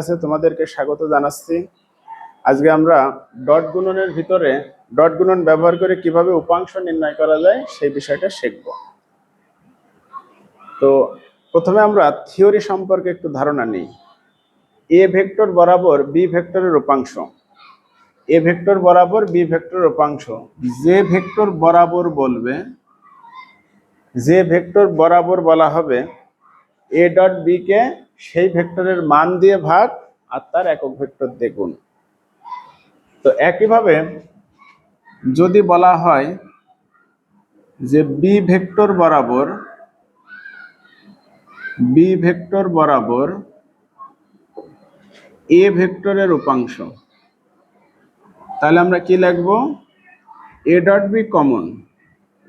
আছে তোমাদেরকে স্বাগত জানাচ্ছি। আজকে আমরা ডট গুণনের ভিতরে ডট গুণন ব্যবহার করে কীভাবে উপাংশ নির্ণয় করা যায় সেই বিষয়টা শিখব। তো প্রথমে আমরা থিওরি সম্পর্কে একটু ধারণা নিই। এ ভেক্টর বরাবর বি ভেক্টরের উপাংশ। এ ভেক্টর বরাবর বি ভেক্টর উপাংশ। যে ভেক্টর বরাবর বলবে, যে ভেক্টর বরাবর বলা হবে, এ ডট বি কে সেই ভেক্টরের মান দিয়ে ভাগ আর তার একক ভেক্টর দিয়ে গুণ। তো একইভাবে যদি বলা হয় যে বি ভেক্টর বরাবর বি ভেক্টর বরাবর এ ভেক্টরের উপাংশ, তাহলে আমরা কি লিখব? A dot B common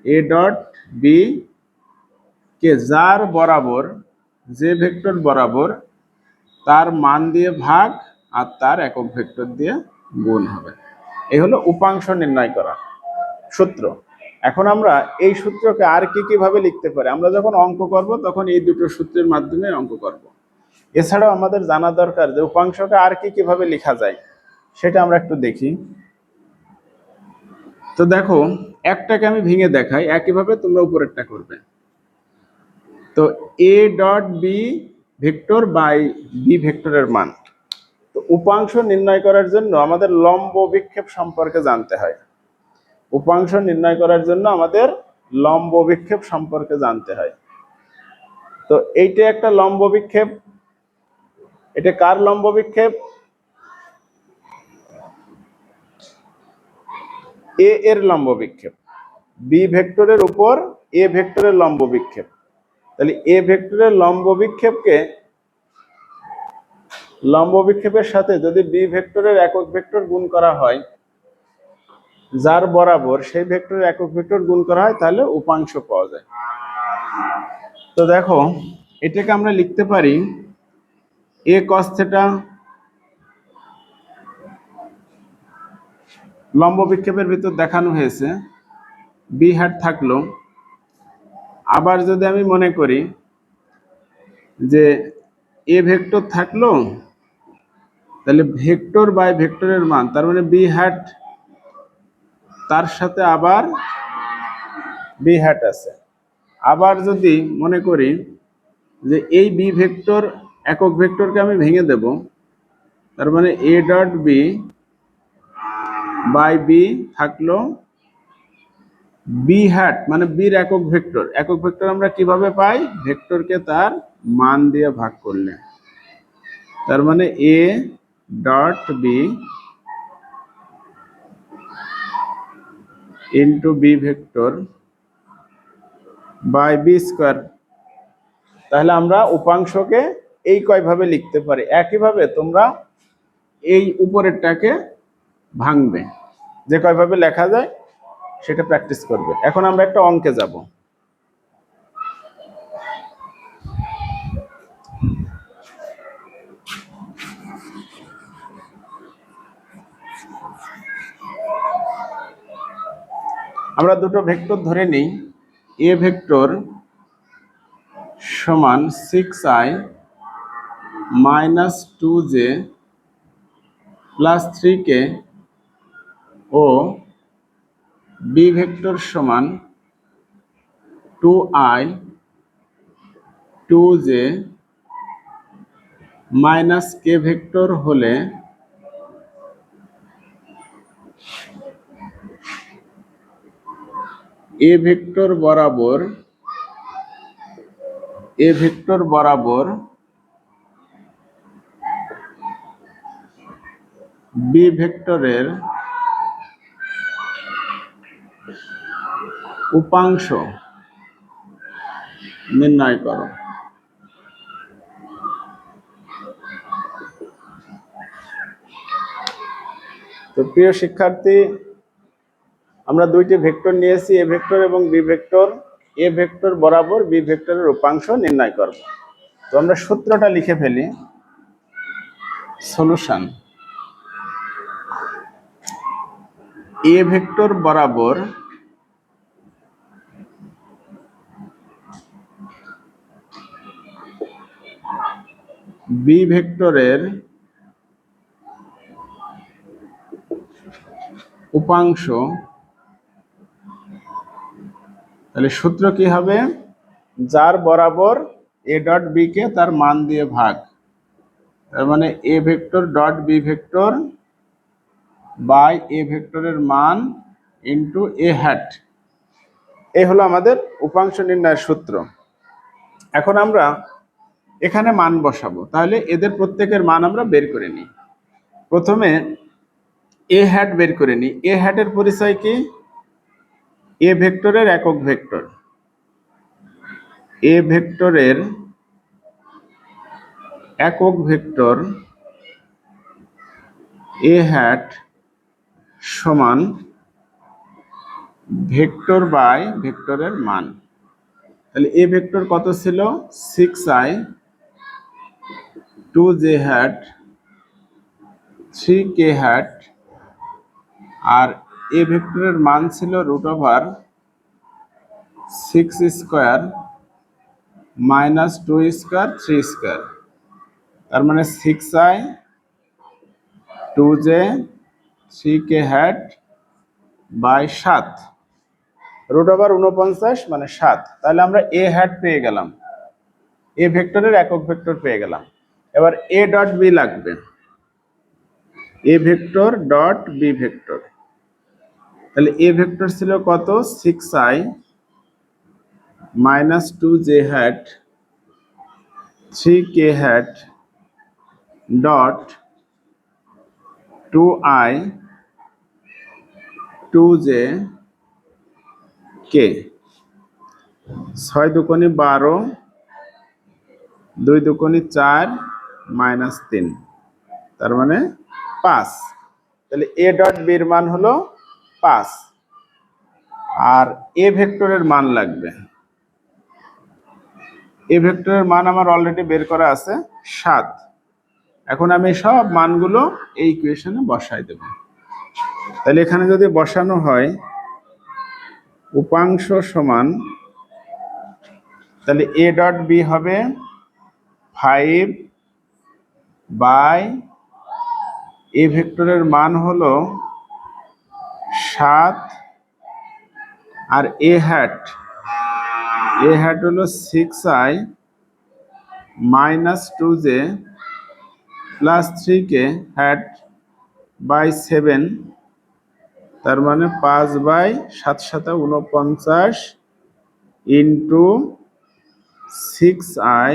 A dot B কে যার বরাবর যে ভেক্টর বরাবর তার মান দিয়ে ভাগ আর তার একক ভেক্টর দিয়ে গুণ হবে। এই হলো উপাংশ নির্ণয় করা সূত্র। এখন আমরা এই সূত্রকে আর কি কীভাবে লিখতে পারি? আমরা যখন অঙ্ক করব, তখন এই দুটো সূত্রের মাধ্যমে অঙ্ক করব। এছাড়াও আমাদের জানা দরকার যে উপাংশকে আর কি কীভাবে লেখা যায়, সেটা আমরা একটু দেখি। তো দেখো, একটাকে আমি ভেঙে দেখাই, একইভাবে তোমরা উপরেরটা করবে। তো A dot B vector by B ভেক্টরের মান। তো উপাংশ নির্ণয় করার জন্য আমাদের লম্ব বিক্ষেপ সম্পর্কে জানতে হয়। উপাংশ নির্ণয় করার জন্য আমাদের লম্ব বিক্ষেপ সম্পর্কে জানতে হয়। তো এইটা একটা লম্ব বিক্ষেপ। এটা কার লম্ব বিক্ষেপ? এ এর লম্ব বিক্ষেপ। বি ভেক্টরের উপর এ ভেক্টরের লম্ব বিক্ষেপ। তাহলে এ ভেক্টরের লম্ব বিক্ষেপকে, লম্ব বিক্ষেপের সাথে যদি বি ভেক্টরের একক ভেক্টর গুণ করা হয়, যার বরাবর সেই ভেক্টরের একক ভেক্টর গুণ করা হয়, তাহলে উপাংশ পাওয়া যায়। তো দেখো, এটাকে আমরা লিখতে পারি এ কস থেটা লম্ব বিক্ষেপের ভিতর দেখানো হয়েছে, বি হ্যাট থাকল আবার যদি আমি মনে করি যে এ ভেক্টর থাকল, তাহলে ভেক্টর বাই ভেক্টরের মান, তার মানে বি হ্যাট তার সাথে আবার বি হ্যাট আছে। আবার যদি মনে করি যে এই বি ভেক্টর একক ভেক্টরকে আমি ভেঙে দেব, তার মানে A dot B by B থাকল বি হ্যাট মানে বির একক ভেক্টর। একক ভেক্টর আমরা কীভাবে পাই? ভেক্টরকে তার মান দিয়ে ভাগ করলে। তার মানে A dot B into B vector by B square তাহলে আমরা উপাংশকে এই কয়ভাবে লিখতে পারি? একইভাবে তোমরা এই উপরেরটাকে ভাঙবে। যে কয়ভাবে লেখা যায়? সেটা প্র্যাকটিস করবে। এখন আমরা একটা অঙ্কে যাব। আমরা দুটো ভেক্টর ধরে নিই। এ ভেক্টর সমান six I minus two J plus three K O B vector সমান two I two J minus K vector হলে এ ভেক্টর বরাবর এ ভেক্টর বরাবর বি ভেক্টরের উপাংশ নির্ণয় করো। তো প্রিয় শিক্ষার্থী, আমরা দুইটি ভেক্টর নিয়েছি, এ ভেক্টর এবং বি ভেক্টর। এ ভেক্টর বরাবর বি ভেক্টরের উপাংশ নির্ণয় করব। তো আমরা সূত্রটা লিখে ফেলি। সলিউশন। এ ভেক্টর বরাবর বি ভেক্টরের উপাংশ, তাহলে সূত্র কি হবে? যার বরাবর এ ডট বি কে তার মান দিয়ে ভাগ। তার মানে A vector dot B vector by A ভেক্টরের মান ইন্টু এ হ্যাট এই হলো আমাদের উপাংশ নির্ণয়ের সূত্র। এখন আমরা এখানে মান বসাবো। তাহলে এদের প্রত্যেকের মান আমরা বের করে নিই। প্রথমে এ হ্যাট বের করে নিই। এ হ্যাটের পরিচয় কি? এ ভেক্টরের একক ভেক্টর। এ ভেক্টরের একক ভেক্টর এ হ্যাট সমান ভেক্টর বাই ভেক্টরের মান। তাহলে এ ভেক্টর কত ছিল? Six i two j hat three k hat R A ভেক্টরের মান ছিল root over six square minus two square three square তার মানে six i two j three k hat by সাত। রুট ওভার উনপঞ্চাশ মানে সাত। তাহলে আমরা এ হ্যাট পেয়ে গেলাম। এ ভেক্টরের একক ভেক্টর পেয়ে গেলাম। এবার এ ডট বি লাগবে। A vector dot B vector তাহলে এ ভেক্টর ছিল কত? Six i minus two j hat three k hat dot two i two j k ছয় দুকোনি বারো, দুই দুকোনি চার মাইনাস তিন। তার মানে পাঁচ। তাহলে এ ডট বির মান হলো পাঁচ। আর এ ভেক্টরের মান লাগবে। এ ভেক্টরের মান আমার অলরেডি বের করা আছে সাত। এখন আমি সব মানগুলো এই ইকুয়েশনে বসাই দেব। তাহলে এখানে যদি বসানো হয়, উপাংশ সমান, তাহলে এ ডট বি হবে ফাইভ বাই এ ভেক্টরের মান হলো সাত আর এ হ্যাট এ হ্যাট হলো six i minus two j plus three k hat by seven তার মানে পাঁচ বাই সাত সাতা উনপঞ্চাশ ইন্টু সিক্স আই